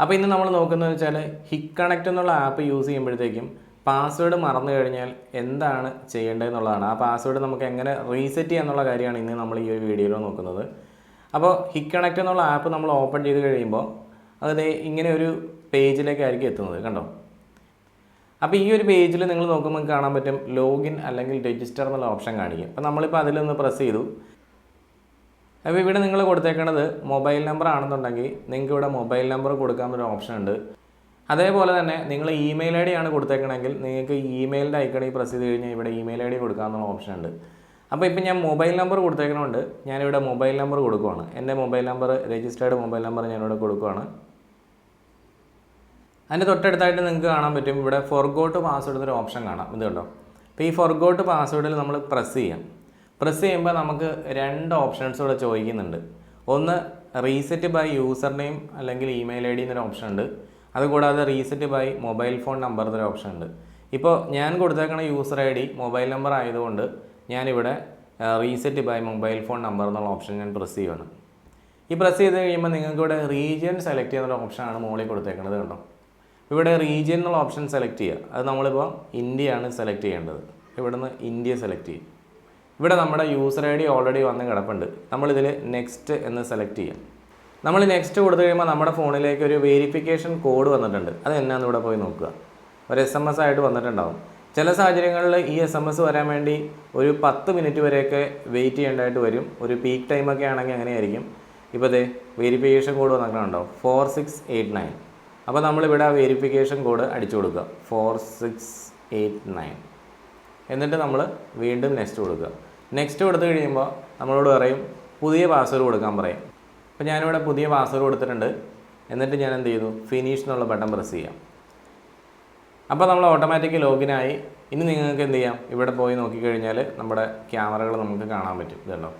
അപ്പോൾ ഇന്ന് നമ്മൾ നോക്കുന്നത് വെച്ചാൽ ഹിക് കണക്ട് എന്നുള്ള ആപ്പ് യൂസ് ചെയ്യുമ്പോഴത്തേക്കും പാസ്വേഡ് മറന്നു കഴിഞ്ഞാൽ എന്താണ് ചെയ്യേണ്ടതെന്നുള്ളതാണ്. ആ പാസ്വേഡ് നമുക്ക് എങ്ങനെ റീസെറ്റ് ചെയ്യാന്നുള്ള കാര്യമാണ് ഇന്ന് നമ്മൾ ഈ ഒരു വീഡിയോയിൽ നോക്കുന്നത്. അപ്പോൾ ഹിക് കണക്ട് എന്നുള്ള ആപ്പ് നമ്മൾ ഓപ്പൺ ചെയ്ത് കഴിയുമ്പോൾ അത് ഇങ്ങനെ ഒരു പേജിലേക്കായിരിക്കും എത്തുന്നത് കണ്ടോ? അപ്പോൾ ഈ ഒരു പേജിൽ നിങ്ങൾ നോക്കുമ്പോൾ കാണാൻ പറ്റും ലോഗിൻ അല്ലെങ്കിൽ രജിസ്റ്റർ എന്നുള്ള ഓപ്ഷൻ കാണിക്കും. അപ്പോൾ നമ്മളിപ്പോൾ അതിലൊന്ന് പ്രസ് ചെയ്തു. അപ്പോൾ ഇവിടെ നിങ്ങൾ കൊടുത്തേക്കേണ്ടത് മൊബൈൽ നമ്പർ ആണെന്നുണ്ടെങ്കിൽ നിങ്ങൾക്ക് ഇവിടെ മൊബൈൽ നമ്പർ കൊടുക്കാമെന്നൊരു ഓപ്ഷൻ ഉണ്ട്. അതേപോലെ തന്നെ നിങ്ങൾ ഇമെയിൽ ഐ ഡി ആണ് കൊടുത്തേക്കണമെങ്കിൽ നിങ്ങൾക്ക് ഇമെയിലിന്റെ ഐക്കണി പ്രസ് ചെയ്ത് കഴിഞ്ഞാൽ ഇവിടെ ഇമെയിൽ ഐ ഡി കൊടുക്കാമെന്നുള്ള ഓപ്ഷൻ ഉണ്ട്. അപ്പോൾ ഇപ്പം ഞാൻ മൊബൈൽ നമ്പർ കൊടുത്തേക്കണമുണ്ട് ഞാനിവിടെ മൊബൈൽ നമ്പർ കൊടുക്കുവാണ്. എന്റെ mobile number registered mobile number ഞാനിവിടെ കൊടുക്കുവാണ്. അതിന്റെ തൊട്ടടുത്തായിട്ട് നിങ്ങൾക്ക് കാണാൻ പറ്റും. ഇവിടെ ഫോർഗോട്ട് പാസ്വേഡ് എന്നൊരു ഓപ്ഷൻ കാണാം. ഇത് കണ്ടോ? അപ്പോൾ ഈ ഫോർഗോട്ട് പാസ്വേഡിൽ നമ്മൾ പ്രസ് ചെയ്യാം. പ്രസ് ചെയ്യുമ്പോൾ നമുക്ക് രണ്ട് ഓപ്ഷൻസ് ഇവിടെ ചോദിക്കുന്നുണ്ട്. ഒന്ന് റീസെറ്റ് ബൈ യൂസർ നെയിം അല്ലെങ്കിൽ ഇമെയിൽ ഐ ഡി എന്നൊരു ഓപ്ഷൻ ഉണ്ട്. അതുകൂടാതെ reset by mobile phone number എന്നൊരു ഓപ്ഷൻ ഉണ്ട്. ഇപ്പോൾ ഞാൻ കൊടുത്തേക്കണ user I D mobile number ആയതുകൊണ്ട് ഞാനിവിടെ reset by mobile phone number എന്നുള്ള ഓപ്ഷൻ ഞാൻ പ്രസ് ചെയ്യുകയാണ് ഈ പ്രസ് ചെയ്ത് കഴിയുമ്പോൾ നിങ്ങൾക്ക് ഇവിടെ റീജിയൻ സെലക്ട് ചെയ്യുന്ന ഓപ്ഷനാണ് മുകളിൽ കൊടുത്തേക്കുന്നത് കണ്ടോ? ഇവിടെ റീജിയൻ എന്നുള്ള ഓപ്ഷൻ സെലക്ട് ചെയ്യുക. അത് നമ്മളിപ്പോൾ ഇന്ത്യയാണ് സെലക്ട് ചെയ്യേണ്ടത്. ഇവിടുന്ന് ഇന്ത്യ സെലക്ട് ചെയ്യും ഇവിടെ നമ്മുടെ യൂസർ ഐ ഡി ഓൾറെഡി വന്ന് കിടപ്പുണ്ട്. നമ്മളിതിൽ നെക്സ്റ്റ് എന്ന് സെലക്ട് ചെയ്യാം. നമ്മൾ നെക്സ്റ്റ് കൊടുത്തു കഴിയുമ്പോൾ നമ്മുടെ ഫോണിലേക്ക് ഒരു വെരിഫിക്കേഷൻ കോഡ് വന്നിട്ടുണ്ട്. അത് എന്നാന്ന് ഇവിടെ പോയി നോക്കുക. ഒരു എസ് എം എസ് ആയിട്ട് വന്നിട്ടുണ്ടാവും. ചില സാഹചര്യങ്ങളിൽ ഈ എസ് എം എസ് വരാൻ വേണ്ടി ഒരു പത്ത് മിനിറ്റ് വരെയൊക്കെ വെയിറ്റ് ചെയ്യേണ്ടതായിട്ട് വരും. ഒരു പീക്ക് ടൈമൊക്കെ ആണെങ്കിൽ അങ്ങനെയായിരിക്കും. ഇപ്പോൾ ദേ വെരിഫിക്കേഷൻ കോഡ് വന്നിട്ടുണ്ടോ ഫോർ സിക്സ് എയ്റ്റ് നയൻ അപ്പോൾ നമ്മളിവിടെ ആ വെരിഫിക്കേഷൻ കോഡ് അടിച്ചു കൊടുക്കുക. ഫോർ സിക്സ് എയ്റ്റ് നയൻ എന്നിട്ട് നമ്മൾ വീണ്ടും നെക്സ്റ്റ് കൊടുക്കുക. നെക്സ്റ്റ് കൊടുത്തു കഴിയുമ്പോൾ നമ്മളോട് പറയും പുതിയ പാസ്വേഡ് കൊടുക്കാൻ പറയും. അപ്പോൾ ഞാനിവിടെ പുതിയ പാസ്വേഡ് കൊടുത്തിട്ടുണ്ട്. എന്നിട്ട് ഞാൻ എന്ത് ചെയ്തു? ഫിനിഷ് എന്നുള്ള ബട്ടൺ പ്രസ് ചെയ്യാം. അപ്പോൾ നമ്മൾ ഓട്ടോമാറ്റിക് ലോഗിനായി ഇനി നിങ്ങൾക്ക് എന്ത് ചെയ്യാം? ഇവിടെ പോയി നോക്കിക്കഴിഞ്ഞാൽ നമ്മുടെ ക്യാമറകൾ നമുക്ക് കാണാൻ പറ്റും. ഇതുണ്ടോ?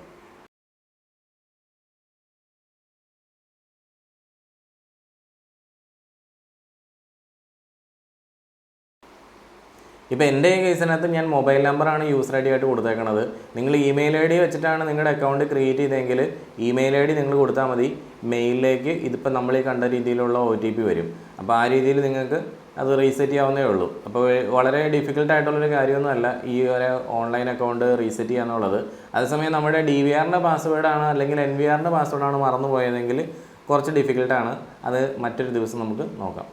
ഇപ്പോൾ എന്റെ ഈ കേസിനകത്ത് ഞാൻ മൊബൈൽ നമ്പറാണ് യൂസർ ഐ ഡി ആയിട്ട് കൊടുത്തേക്കണത്. നിങ്ങൾ ഇമെയിൽ ഐ ഡി വെച്ചിട്ടാണ് നിങ്ങളുടെ അക്കൗണ്ട് ക്രിയേറ്റ് ചെയ്തതെങ്കിൽ ഇമെയിൽ ഐ ഡി നിങ്ങൾ കൊടുത്താൽ മതി. മെയിലിലേക്ക് ഇതിപ്പോൾ നമ്മൾ ഈ കണ്ട രീതിയിലുള്ള ഒ ടി പി വരും. അപ്പോൾ ആ രീതിയിൽ നിങ്ങൾക്ക് അത് റീസെറ്റ് ചെയ്യാവുന്നേ ഉള്ളൂ. അപ്പോൾ വളരെ ഡിഫിക്കൽട്ട് ആയിട്ടുള്ളൊരു കാര്യമൊന്നുമല്ല ഈ ഒരു ഓൺലൈൻ അക്കൗണ്ട് റീസെറ്റ് ചെയ്യാന്നുള്ളത് അതേസമയം നമ്മുടെ ഡി വി ആറിന്റെ പാസ്വേഡാണ് അല്ലെങ്കിൽ എൻ വി ആറിന്റെ പാസ്വേഡാണ് മറന്നു പോയതെങ്കിൽ കുറച്ച് ഡിഫിക്കൽട്ടാണ്. അത് മറ്റൊരു ദിവസം നമുക്ക് നോക്കാം.